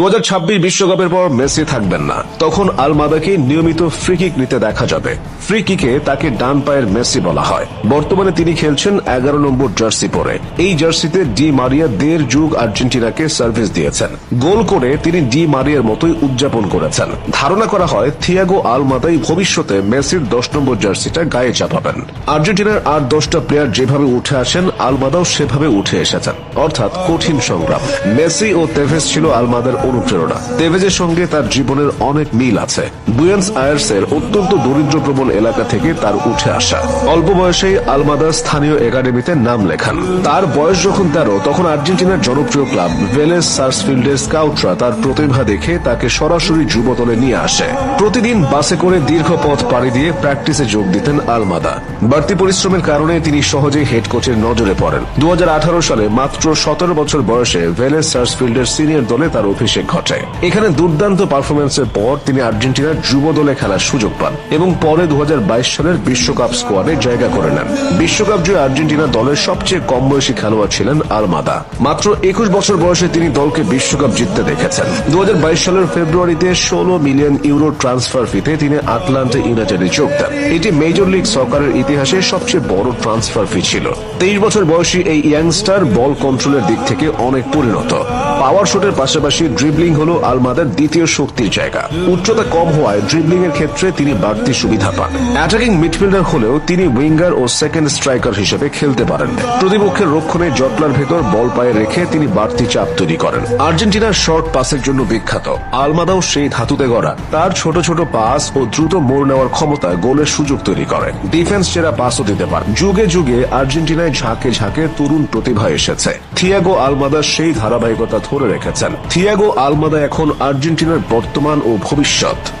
দু বিশ্বকাপের পর মেসি থাকবেন না। তখন আলমাদাকে নিয়মিত ফ্রি কিক নিতে দেখা যাবে। ফ্রি কিকে তাকে ডান পায়ের মেসি বলা হয়। বর্তমানে তিনি খেলছেন এগারো নম্বর জার্সি পরে। এই জার্সিতে ডি মারিয়া দেড় যুগ আর্জেন্টিনাকে সার্ভিস দিয়েছেন। গোল করে তিনি ডি মারিয়ার মতোই উদযাপন করেছেন। ধারণা করা হয় থিয়াগো আলমাদাই ভবিষ্যতে মেসির দশ নম্বর জার্সিটা গায়ে চাপাবেন। আর্জেন্টিনার আর দশটা প্লেয়ার যেভাবে উঠে আসেন, আলমাদাও সেভাবে উঠে এসেছেন। অর্থাৎ কঠিন সংগ্রাম। মেসি ও তেভেস ছিল আলমাদার অনুপ্রেরণা তেভেজের সঙ্গে তার জীবনের অনেক মিল আছে। বুয়েন্স আয়ার্সের অত্যন্ত দরিদ্র প্রবণ এলাকা থেকে তার উঠে আসা। অল্প বয়সেই আলমাদা স্থানীয় একাডেমিতে নাম লেখান। তার বয়স যখন তেরো, তখন আর্জেন্টিনার জনপ্রিয় ক্লাব ভেলেস সার্সফিল্ডের স্কাউটরা তার প্রতিভা দেখে তাকে সরাসরি যুব দলে নিয়ে আসে। প্রতিদিন বাসে করে দীর্ঘ পথ পাড়ি দিয়ে প্র্যাকটিসে যোগ দিতেন আলমাদা। বাড়তি পরিশ্রমের কারণে তিনি সহজেই হেড কোচের নজরে পড়েন। দু হাজার আঠারো সালে মাত্র সতেরো বছর বয়সে ভেলেস সার্সফিল্ডের সিনিয়র দলে তার অভিষেক ঘটে। এখানে দুর্দান্ত পারফরমেন্সের পর তিনি আর্জেন্টিনার যুব দলে খেলার সুযোগ পান এবং পরে দু সালের বিশ্বকাপ স্কোয়াডে জায়গা করে নেন। বিশ্বকাপ জয়ে আর্জেন্টিনা দলের সবচেয়ে কম বয়সী খেলোয়াড় ছিলেন আলমাদা। মাত্র একুশ বছর বয়সে তিনি দলকে বিশ্বকাপ জিততে দেখেছেন। দু সালের ফেব্রুয়ারিতে ষোলো মিলিয়ন ইউরো ট্রান্সফার ফিতে তিনি আটলান্টা ইউনাইটেডে যোগ দেন। এটি মেজর লিগ সকারের ইতিহাসে সবচেয়ে বড় ট্রান্সফার ফি ছিল। তেইশ বছর বয়সী এই ইয়াংস্টার বল কন্ট্রোলের দিক থেকে অনেক পরিণত। পাওয়ার শটের পাশাপাশি ড্রিবলিং হলো আলমাদার দ্বিতীয় শক্তির জায়গা। উচ্চতা কম হওয়ায় ড্রিবলিং এর ক্ষেত্রে তিনি বাড়তি সুবিধা পান। অ্যাটাকিং মিডফিল্ডার হলেও তিনি উইঙ্গার ও সেকেন্ড স্ট্রাইকার হিসেবে খেলতে পারেন। প্রতিপক্ষের রক্ষণে জটলার ভেতর বল পায়ে রেখে তিনি বাড়তি চাপ তৈরি করেন। আর্জেন্টিনার শর্ট পাসের জন্য বিখ্যাত। আলমাদাও সেই ধাতুতে গড়া। তার ছোট ছোট পাস ও দ্রুত মোড় নেওয়ার ক্ষমতা গোলের সুযোগ তৈরি করে। ডিফেন্স চেরা পাসও দিতে পারে যুগে যুগে আর্জেন্টিনায় ঝাঁকে ঝাঁকে তরুণ প্রতিভা এসেছে। থিয়াগো আলমাদা সেই ধারাবাহিকতা ধরে রেখেছেন। থিয়াগো আলমাদা এখন আর্জেন্টিনার বর্তমান ও ভবিষ্যৎ।